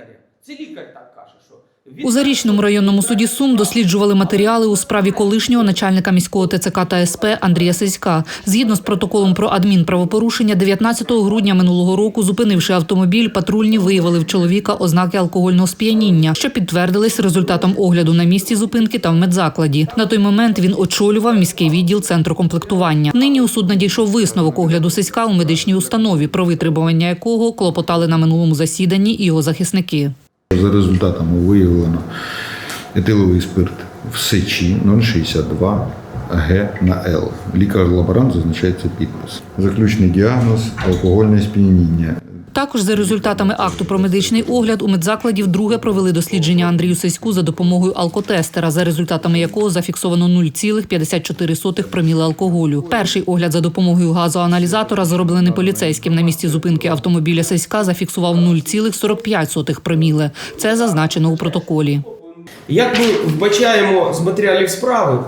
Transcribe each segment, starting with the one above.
лікаря. Це лікар так каже, що У Зарічному районному суді Сум досліджували матеріали у справі колишнього начальника міського ТЦК та СП Андрія Сиська. Згідно з протоколом про адмінправопорушення, 19 грудня минулого року, зупинивши автомобіль, патрульні виявили в чоловіка ознаки алкогольного сп'яніння, що підтвердились результатом огляду на місці зупинки та в медзакладі. На той момент він очолював міський відділ центру комплектування. Нині у суд надійшов висновок огляду Сиська у медичній установі, про витребування якого клопотали на минулому засіданні його захисники. За результатами виявлено етиловий спирт в сечі 0,62 Г на Л. Лікар-лаборант зазначається підпис. Заключний діагноз алкогольне сп'яніння. Також за результатами акту про медичний огляд у медзакладі вдруге провели дослідження Андрію Сиську за допомогою алкотестера, за результатами якого зафіксовано 0,54 проміли алкоголю. Перший огляд за допомогою газоаналізатора, зроблений поліцейським на місці зупинки автомобіля Сиська, зафіксував 0,45 проміли. Це зазначено у протоколі. Як ми вбачаємо з матеріалів справи,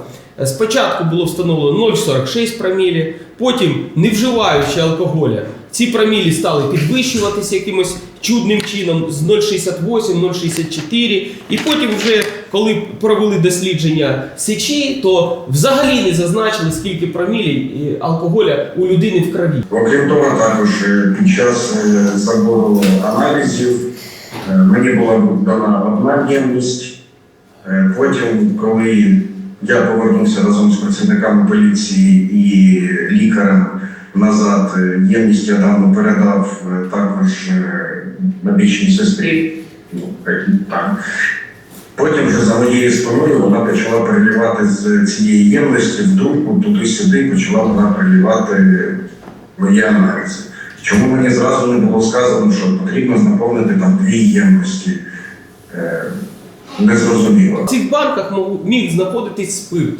е, спочатку було встановлено 0,46 промілі, потім, не вживаючи алкоголя, ці промілі стали підвищуватися якимось чудним чином з 0,68, 0,64. І потім, вже коли провели дослідження сечі, то взагалі не зазначили, скільки промілі е, алкоголя у людини в крові. Окрім того, також е, під час е, забору аналізів мені була дана одна ємність. Потім, коли я повернувся разом з працівниками поліції і лікарем назад, е, ємність я давно передав е, також е, медичній сестрі. Ну, так. Потім вже за моєю спиною вона почала перелівати з цієї ємності в другу, туди-сюди почала вона перелівати мої аналізи. Чому мені зразу не було сказано, що потрібно наповнити там дві ємності? Е, незрозуміло. В цих банках міг знаходитись спирт.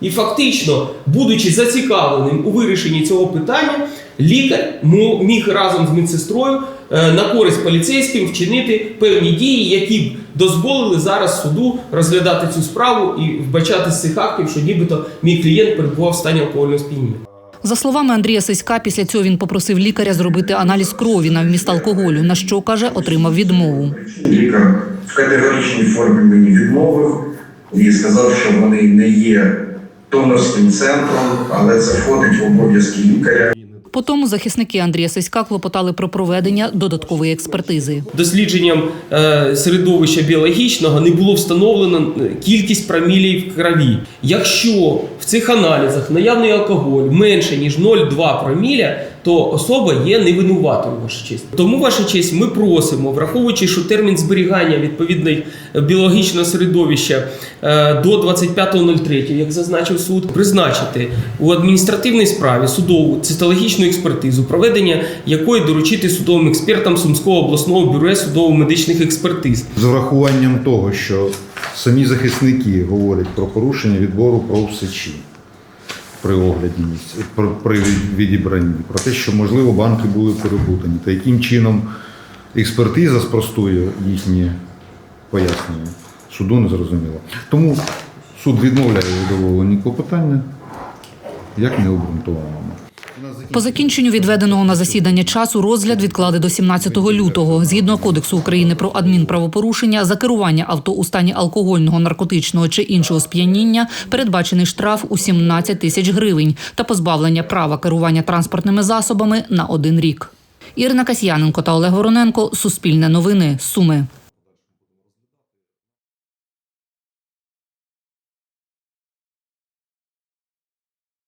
І фактично, будучи зацікавленим у вирішенні цього питання, лікар мо- міг разом з медсестрою е, на користь поліцейським вчинити певні дії, які б дозволили зараз суду розглядати цю справу і вбачати з цих актів, що нібито мій клієнт перебував в стані алкогольного сп'яніння. За словами Андрія Сиська, після цього він попросив лікаря зробити аналіз крові на вміст алкоголю, на що каже, отримав відмову. Лікар в категоричній формі мені відмовив і сказав, що вони не є донорським центром, але це входить в обов'язки лікаря. Потім захисники Андрія Сиська клопотали про проведення додаткової експертизи. Дослідженням е, середовища біологічного не було встановлено е, кількість промілій в крові. Якщо в цих аналізах наявний алкоголь менше ніж 0,2 проміля, то особа є невинуватою, ваша честь. Тому, ваша честь, ми просимо, враховуючи, що термін зберігання відповідної біологічного середовища е, до 25.03, як зазначив суд, призначити у адміністративній справі судову цитологічну експертизу, проведення якої доручити судовим експертам Сумського обласного бюро судово-медичних експертиз. З врахуванням того, що самі захисники говорять про порушення відбору пров в сечі при огляді при відібранні, про те, що можливо банки були перебутані, та яким чином експертиза спростує їхні пояснення. Суду не зрозуміло. Тому суд відмовляє удоволені клопотання як необґрунтованому. По закінченню відведеного на засідання часу розгляд відклали до 17 лютого. Згідно Кодексу України про адмінправопорушення, за керування авто у стані алкогольного, наркотичного чи іншого сп'яніння передбачений штраф у 17 тисяч гривень та позбавлення права керування транспортними засобами на один рік. Ірина Касьяненко та Олег Вороненко. Суспільне новини. Суми.